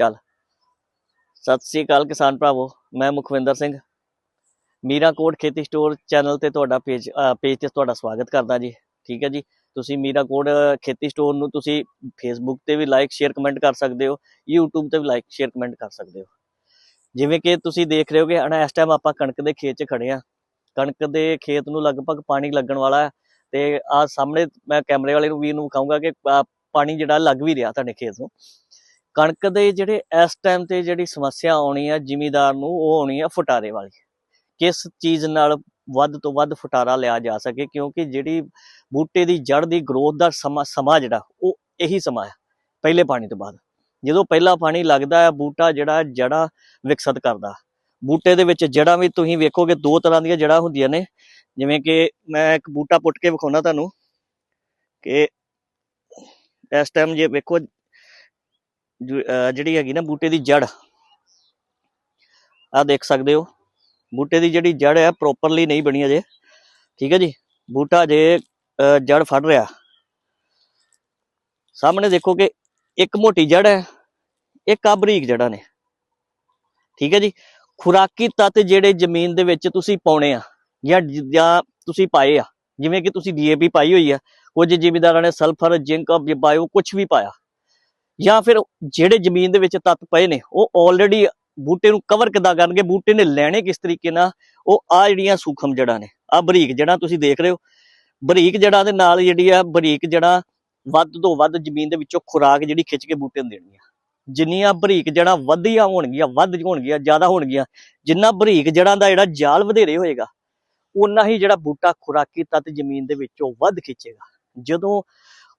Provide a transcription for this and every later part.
ਚੱਲ। ਸਤਿ ਸ੍ਰੀ ਅਕਾਲ ਕਿਸਾਨ ਭਰਾਵੋ, ਮੈਂ ਮੁਖਵਿੰਦਰ ਸਿੰਘ। ਮੀਰਾ ਕੋਟ ਖੇਤੀ ਸਟੋਰ ਚੈਨਲ ਤੇ ਤੁਹਾਡਾ ਪੇਜ ਪੇਜ ਤੇ ਤੁਹਾਡਾ ਸਵਾਗਤ ਕਰਦਾ ਜੀ। ਠੀਕ ਹੈ ਜੀ? ਤੁਸੀਂ ਮੀਰਾ ਕੋਟ ਖੇਤੀ ਸਟੋਰ ਨੂੰ ਤੁਸੀਂ ਫੇਸਬੁੱਕ ਤੇ ਵੀ ਲਾਈਕ ਸ਼ੇਅਰ ਕਮੈਂਟ ਕਰ ਸਕਦੇ ਹੋ, YouTube ਤੇ ਵੀ ਲਾਈਕ ਸ਼ੇਅਰ ਕਮੈਂਟ ਕਰ ਸਕਦੇ ਹੋ। ਜਿਵੇਂ ਕਿ ਤੁਸੀਂ ਦੇਖ ਰਹੇ ਹੋਗੇ ਹਣਾ ਇਸ ਟਾਈਮ ਆਪਾਂ ਕਣਕ ਦੇ ਖੇਤ 'ਚ ਖੜੇ ਆ ਕਣਕ ਦੇ ਖੇਤ ਨੂੰ ਲਗਭਗ ਪਾਣੀ ਲੱਗਣ ਵਾਲਾ ਹੈ ਤੇ ਆ ਸਾਹਮਣੇ ਮੈਂ ਕੈਮਰੇ ਵਾਲੇ ਨੂੰ ਵੀਰ ਨੂੰ ਵਿਖਾਊਂਗਾ ਕਿ ਪਾਣੀ ਜਿਹੜਾ ਲੱਗ ਵੀ ਰਿਹਾ ਤੁਹਾਡੇ ਖੇਤ ਨੂੰ। ਕਣਕ ਦੇ ਜਿਹੜੇ ਇਸ ਟਾਈਮ ਤੇ ਜਿਹੜੀ ਸਮੱਸਿਆ ਆਉਣੀ ਆ ਜ਼ਿਮੀਦਾਰ ਨੂੰ, ਉਹ ਆਉਣੀ ਆ ਫੁਟਾਰੇ ਵਾਲੀ। ਕਿਸ ਚੀਜ਼ ਨਾਲ ਵੱਧ ਤੋਂ ਵੱਧ ਫੁਟਾਰਾ ਲਿਆ ਜਾ ਸਕੇ? ਕਿਉਂਕਿ ਜਿਹੜੀ ਬੂਟੇ ਦੀ ਜੜ ਦੀ ਗਰੋਥ ਦਾ ਸਮਾਂ ਜਿਹੜਾ, ਉਹ ਇਹੀ ਸਮਾਂ ਹੈ ਪਹਿਲੇ ਪਾਣੀ ਤੋਂ ਬਾਅਦ। ਜਦੋਂ ਪਹਿਲਾ ਪਾਣੀ ਲੱਗਦਾ ਹੈ ਬੂਟਾ ਜਿਹੜਾ ਜੜਾ ਵਿਕਸਿਤ ਕਰਦਾ। ਬੂਟੇ ਦੇ ਵਿੱਚ ਜੜਾਂ ਵੀ ਤੁਸੀਂ ਵੇਖੋਗੇ, ਦੋ ਤਰ੍ਹਾਂ ਦੀਆਂ ਜੜਾਂ ਹੁੰਦੀਆਂ ਨੇ। ਜਿਵੇਂ ਕਿ ਮੈਂ ਇੱਕ ਬੂਟਾ ਪੁੱਟ ਕੇ ਵਿਖਾਉਣਾ ਤੁਹਾਨੂੰ ਕਿ ਇਸ ਟਾਈਮ ਜੇ ਵੇਖੋ ਜਿਹੜੀ ਹੈਗੀ ਨਾ ਬੂਟੇ ਦੀ ਜੜ ਆ ਦੇਖ ਸਕਦੇ ਹੋ। ਬੂਟੇ ਦੀ ਜਿਹੜੀ ਜੜ ਹੈ ਪ੍ਰੋਪਰਲੀ ਨਹੀਂ ਬਣੀ ਅਜੇ। ਠੀਕ ਹੈ ਜੀ? ਬੂਟਾ ਜੇ ਜੜ ਫੜ ਰਿਹਾ। ਸਾਹਮਣੇ ਦੇਖੋ ਕਿ ਇੱਕ ਮੋਟੀ ਜੜ ਹੈ, ਇੱਕ ਆ ਬਰੀਕ ਜੜਾਂ ਨੇ। ਠੀਕ ਹੈ ਜੀ? ਖੁਰਾਕੀ ਤੱਤ ਜਿਹੜੇ ਜ਼ਮੀਨ ਦੇ ਵਿੱਚ ਤੁਸੀਂ ਪਾਉਣੇ ਆ, ਜਾਂ ਜਾਂ ਤੁਸੀਂ ਪਾਏ ਆ, ਜਿਵੇਂ ਕਿ ਤੁਸੀਂ ਡੀਏਪੀ ਪਾਈ ਹੋਈ ਆ, ਕੁਝ ਜ਼ਿਮੀਦਾਰਾਂ ਨੇ ਸਲਫਰ ਜ਼ਿੰਕ ਬਾਇਓ ਕੁਝ ਵੀ ਪਾਇਆ। ਜਾਂ ਫਿਰ ਜਿਹੜੇ ਜ਼ਮੀਨ ਦੇ ਵਿੱਚ ਤੱਤ ਪਏ ਨੇ, ਉਹ ਆਲਰੇਡੀ ਬੂਟੇ ਨੂੰ ਕਵਰ ਕਿੱਦਾਂ ਕਰਨਗੇ, ਬੂਟੇ ਨੇ ਲੈਣੇ ਕਿਸ ਤਰੀਕੇ ਨਾਲ, ਉਹ ਆ ਜਿਹੜੀਆਂ ਸੂਖਮ ਜੜਾਂ ਨੇ, ਆ ਬਰੀਕ ਜੜਾਂ ਤੁਸੀਂ ਦੇਖ ਰਹੇ ਹੋ, ਬਰੀਕ ਜੜਾਂ ਦੇ ਨਾਲ ਜਿਹੜੀ ਆ, ਬਰੀਕ ਜੜਾਂ ਵੱਧ ਤੋਂ ਵੱਧ ਜ਼ਮੀਨ ਦੇ ਵਿੱਚੋਂ ਖੁਰਾਕ ਜਿਹੜੀ ਖਿੱਚ ਕੇ ਬੂਟੇ ਨੂੰ ਦੇਣਗੀਆਂ। ਜਿੰਨੀਆਂ ਬਰੀਕ ਜੜਾਂ ਵਧੀਆਂ ਹੋਣਗੀਆਂ, ਵੱਧ ਹੋਣਗੀਆਂ, ਜ਼ਿਆਦਾ ਹੋਣਗੀਆਂ, ਜਿੰਨਾ ਬਰੀਕ ਜੜਾਂ ਦਾ ਜਿਹੜਾ ਜਾਲ ਵਧੇਰੇ ਹੋਏਗਾ ਉਨਾ ਹੀ ਜਿਹੜਾ ਬੂਟਾ ਖੁਰਾਕੀ ਤੱਤ ਜ਼ਮੀਨ ਦੇ ਵਿੱਚੋਂ ਵੱਧ ਖਿੱਚੇਗਾ। ਜਦੋਂ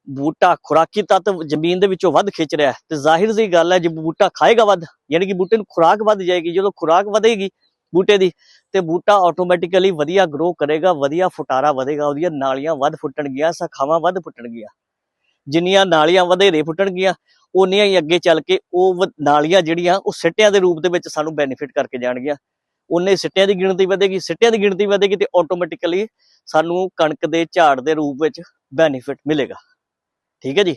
ਬੂਟਾ ਖੁਰਾਕੀ ਤੱਤ ਜ਼ਮੀਨ ਦੇ ਵਿੱਚੋਂ ਵੱਧ ਖਿੱਚ ਰਿਹਾ ਹੈ, ਤੇ ਜ਼ਾਹਿਰ ਜੀ ਗੱਲ ਹੈ ਜੇ ਬੂਟਾ ਖਾਏਗਾ ਵੱਧ ਯਾਨੀ ਕਿ ਬੂਟੇ ਨੂੰ ਖੁਰਾਕ ਵੱਧ ਜਾਏਗੀ ਜਦੋਂ ਖੁਰਾਕ ਵਧੇਗੀ ਬੂਟੇ ਦੀ ਤੇ ਬੂਟਾ ਆਟੋਮੈਟਿਕਲੀ ਵਧੀਆ ਗਰੋ ਕਰੇਗਾ ਵਧੀਆ ਫੁਟਾਰਾ ਵਧੇਗਾ ਉਹਦੀਆਂ ਨਾਲੀਆਂ ਵੱਧ ਫੁੱਟਣਗੀਆਂ ਸਖਾਵਾਂ ਵੱਧ ਫੁੱਟਣਗੀਆਂ। ਜਿੰਨੀਆਂ ਨਾਲੀਆਂ ਵਧੇਰੇ ਫੁੱਟਣਗੀਆਂ ਉਨੀਆਂ ਹੀ ਅੱਗੇ ਚੱਲ ਕੇ ਉਹ ਵ- ਨਾਲੀਆਂ ਜਿਹੜੀਆਂ ਉਹ ਸਿੱਟਿਆਂ ਦੇ ਰੂਪ ਦੇ ਵਿੱਚ ਸਾਨੂੰ ਬੈਨੀਫਿਟ ਕਰਕੇ ਜਾਣਗੀਆਂ। ਉਨੇ ਸਿੱਟਿਆਂ ਦੀ ਗਿਣਤੀ ਵਧੇਗੀ ਸਿੱਟਿਆਂ ਦੀ ਗਿਣਤੀ ਵਧੇਗੀ ਤੇ ਆਟੋਮੈਟਿਕਲੀ ਸਾਨੂੰ ਕਣਕ ਦੇ ਝਾੜ ਦੇ ਰੂਪ ਵਿੱਚ ਬੈਨੀਫਿਟ ਮਿਲੇਗਾ। ਠੀਕ ਹੈ ਜੀ?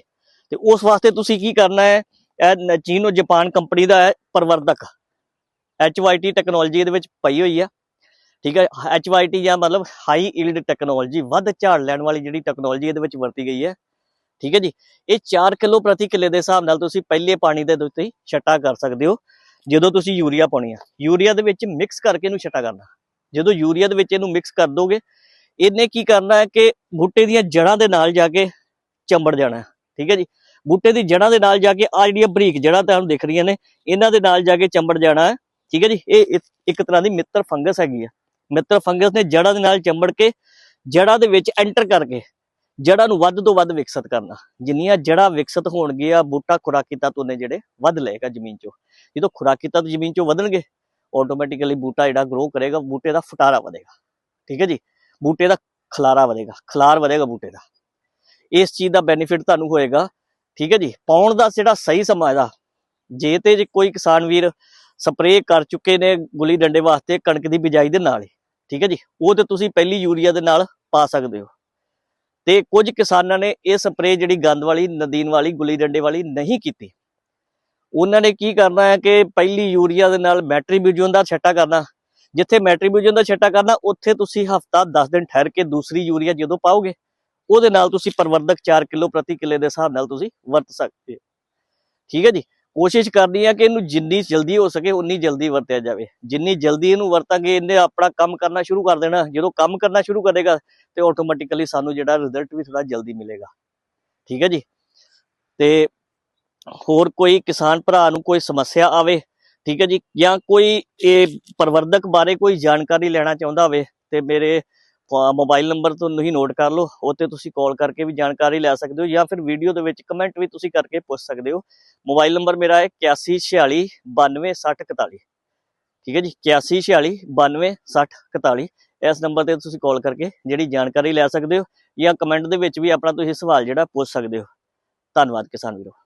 ਤੇ ਉਸ ਵਾਸਤੇ ਤੁਸੀਂ ਕੀ ਕਰਨਾ ਹੈ? ਇਹ ਨ- ਚੀਨੋ ਜਾਪਾਨ ਕੰਪਨੀ ਦਾ ਹੈ, ਪ੍ਰਵਰਧਕ। HYT ਟੈਕਨੋਲੋਜੀ ਇਹਦੇ ਵਿੱਚ ਪਈ ਹੋਈ ਆ। ਠੀਕ ਹੈ? HYT ਜਾਂ ਮਤਲਬ ਹਾਈ ਈਲਡ ਟੈਕਨੋਲੋਜੀ ਵੱਧ ਝਾੜ ਲੈਣ ਵਾਲੀ ਜਿਹੜੀ ਟੈਕਨੋਲੋਜੀ ਇਹਦੇ ਵਿੱਚ ਵਰਤੀ ਗਈ ਹੈ। ਠੀਕ ਹੈ ਜੀ? ਇਹ 4 ਕਿਲੋ ਪ੍ਰਤੀ ਕਿੱਲੇ ਦੇ ਹਿਸਾਬ ਨਾਲ ਤੁਸੀਂ ਪਹਿਲੇ ਪਾਣੀ ਦੇ ਉੱਤੇ ਹੀ ਛਟਾ ਕਰ ਸਕਦੇ ਹੋ। ਜਦੋਂ ਤੁਸੀਂ ਯੂਰੀਆ ਪਾਉਣੀ ਆ। ਯੂਰੀਆ ਦੇ ਵਿੱਚ ਮਿਕਸ ਕਰਕੇ ਇਹਨੂੰ ਛਟਾ ਕਰਨਾ। ਜਦੋਂ ਯੂਰੀਆ ਦੇ ਵਿੱਚ ਇਹਨੂੰ ਮਿਕਸ ਕਰ ਦੋਗੇ, ਇਹਨੇ ਕੀ ਕਰਨਾ ਹੈ ਕਿ ਬੂਟੇ ਦੀਆਂ ਜੜਾਂ ਦੇ ਨਾਲ ਜਾ ਕੇ ਚੰਬੜ ਜਾਣਾ ਠੀਕ ਹੈ ਜੀ? ਬੂਟੇ ਦੀ ਜੜਾਂ ਦੇ ਨਾਲ ਜਾ ਕੇ ਆ ਜਿਹੜੀਆਂ ਬਰੀਕ ਜੜਾਂ ਤੁਹਾਨੂੰ ਦਿਖ ਰਹੀਆਂ ਨੇ, ਇਹਨਾਂ ਦੇ ਨਾਲ ਜਾ ਕੇ ਚੰਬੜ ਜਾਣਾ ਠੀਕ ਹੈ ਜੀ? ਇਹ ਇੱਕ- ਇੱਕ ਤਰ੍ਹਾਂ ਦੀ ਮਿੱਤਰ ਫੰਗਸ ਹੈਗੀ ਆ। ਮਿੱਤਰ ਫੰਗਸ ਨੇ ਜੜਾਂ ਦੇ ਨਾਲ ਚੰਬੜ ਕੇ ਜੜਾਂ ਦੇ ਵਿੱਚ ਐਂਟਰ ਕਰਕੇ ਜੜਾਂ ਨੂੰ ਵੱਧ ਤੋਂ ਵੱਧ ਵਿਕਸਿਤ ਕਰਨਾ। ਜਿੰਨੀਆਂ ਜੜਾਂ ਵਿਕਸਿਤ ਹੋਣਗੀਆਂ, ਬੂਟਾ ਖੁਰਾਕੀ ਤੱਤ ਉਹਨੇ ਜਿਹੜੇ ਵੱਧ ਲਏਗਾ ਜ਼ਮੀਨ ਚੋਂ। ਜਦੋਂ ਖੁਰਾਕੀ ਤੱਤ ਜ਼ਮੀਨ ਚੋਂ ਵਧਣਗੇ ਆਟੋਮੈਟਿਕਲੀ ਬੂਟਾ ਜਿਹੜਾ ਗਰੋ ਕਰੇਗਾ, ਬੂਟੇ ਦਾ ਫਟਾਰਾ ਵਧੇਗਾ। ਠੀਕ ਹੈ ਜੀ? ਬੂਟੇ ਦਾ ਖਲਾਰਾ ਵਧੇਗਾ। ਖਲਾਰ ਵਧੇਗਾ ਬੂਟੇ ਦਾ। ਇਸ ਚੀਜ਼ ਦਾ ਬੈਨੀਫਿਟ ਤੁਹਾਨੂੰ ਹੋਏਗਾ। ਠੀਕ ਹੈ ਜੀ? ਪਾਉਣ ਦਾ ਜਿਹੜਾ ਸਹੀ ਸਮਾਂ ਇਹਦਾ। ਜੇ ਤੇ ਜੇ ਕੋਈ ਕਿਸਾਨ ਵੀਰ ਸਪਰੇਅ ਕਰ ਚੁੱਕੇ ਨੇ ਗੁਲੀ ਡੰਡੇ ਵਾਸਤੇ ਕਣਕ ਦੀ ਬਿਜਾਈ ਦੇ ਨਾਲ ਠੀਕ ਹੈ ਜੀ? ਉਹ ਤੇ ਤੁਸੀਂ ਪਹਿਲੀ ਯੂਰੀਆ ਦੇ ਨਾਲ ਪਾ ਸਕਦੇ ਹੋ। ਤੇ ਕੁਝ ਕਿਸਾਨਾਂ ਨੇ ਇਹ ਸਪਰੇਅ ਜਿਹੜੀ ਗੰਦ ਵਾਲੀ, ਨਦੀਨ ਵਾਲੀ, ਗੁਲੀ ਡੰਡੇ ਵਾਲੀ ਨਹੀਂ ਕੀਤੀ। ਉਹਨਾਂ ਨੇ ਕੀ ਕਰਨਾ ਹੈ ਕਿ ਪਹਿਲੀ ਯੂਰੀਆ ਦੇ ਨਾਲ ਮੈਟਰੀਬਿਊਜਨ ਦਾ ਛੱਟਾ ਕਰਨਾ। ਜਿੱਥੇ ਮੈਟਰੀਬਿਊਜਨ ਦਾ ਛੱਟਾ ਕਰਨਾ, ਉੱਥੇ ਤੁਸੀਂ ਹਫਤਾ 10 ਦਿਨ ਠਹਿਰ ਕੇ ਦੂਸਰੀ ਯੂਰੀਆ ਜਦੋਂ ਪਾਓਗੇ। ਉਹਦੇ ਨਾਲ ਤੁਸੀਂ ਪਰਵਰਧਕ 4 ਕਿਲੋ ਪ੍ਰਤੀ ਕਿੱਲੇ ਦੇ ਹਿਸਾਬ ਨਾਲ ਤੁਸੀਂ ਵਰਤ ਸਕਦੇ ਹੋ। ਠੀਕ ਹੈ ਜੀ? ਕੋਸ਼ਿਸ਼ ਕਰਨੀ ਹੈ ਕਿ ਇਹਨੂੰ ਜਿੰਨੀ ਜਲਦੀ ਹੋ ਸਕੇ ਉਨੀ ਜਲਦੀ ਵਰਤਿਆ ਜਾਵੇ। ਜਿੰਨੀ ਜਲਦੀ ਇਹਨੂੰ ਵਰਤਾਂਗੇ, ਇਹਨੇ ਆਪਣਾ ਕੰਮ ਕਰਨਾ ਸ਼ੁਰੂ ਕਰ ਦੇਣਾ। ਜਦੋਂ ਕੰਮ ਕਰਨਾ ਸ਼ੁਰੂ ਕਰੇਗਾ ਤੇ ਆਟੋਮੈਟਿਕਲੀ ਸਾਨੂੰ ਜਿਹੜਾ ਰਿਜ਼ਲਟ ਵੀ ਥੋੜਾ ਜਲਦੀ ਮਿਲੇਗਾ। ਠੀਕ ਹੈ ਜੀ? ਤੇ ਹੋਰ ਕੋਈ ਕਿਸਾਨ ਭਰਾ ਨੂੰ ਕੋਈ ਸਮੱਸਿਆ ਆਵੇ, ਠੀਕ ਹੈ ਜੀ? ਜਾਂ ਕੋਈ ਇਹ ਪ੍ਰਵਰਧਕ ਬਾਰੇ ਕੋਈ ਜਾਣਕਾਰੀ ਲੈਣਾ ਚਾਹੁੰਦਾ ਹੋਵੇ ਤੇ ਮੇਰੇ ਮੋਬਾਈਲ ਨੰਬਰ ਤੋਂ ਤੁਸੀਂ ਨੋਟ ਕਰ ਲਓ ਉਹ ਤੇ ਤੁਸੀਂ ਕਾਲ ਕਰਕੇ ਵੀ ਜਾਣਕਾਰੀ ਲੈ ਸਕਦੇ ਹੋ ਜਾਂ ਫਿਰ ਵੀਡੀਓ ਦੇ ਵਿੱਚ ਕਮੈਂਟ ਵੀ ਤੁਸੀਂ ਕਰਕੇ ਪੁੱਛ ਸਕਦੇ ਹੋ। ਮੋਬਾਈਲ ਨੰਬਰ ਮੇਰਾ ਹੈ 8146926041 ਠੀਕ ਹੈ ਜੀ 8146926041 ਇਸ ਨੰਬਰ ਤੇ ਤੁਸੀਂ ਕਾਲ ਕਰਕੇ ਜਿਹੜੀ ਜਾਣਕਾਰੀ ਲੈ ਸਕਦੇ ਹੋ ਜਾਂ ਕਮੈਂਟ ਦੇ ਵਿੱਚ ਵੀ ਆਪਣਾ ਤੁਸੀਂ ਸਵਾਲ ਜਿਹੜਾ ਪੁੱਛ ਸਕਦੇ ਹੋ। ਧੰਨਵਾਦ ਕਿਸਾਨ ਵੀਰੋ।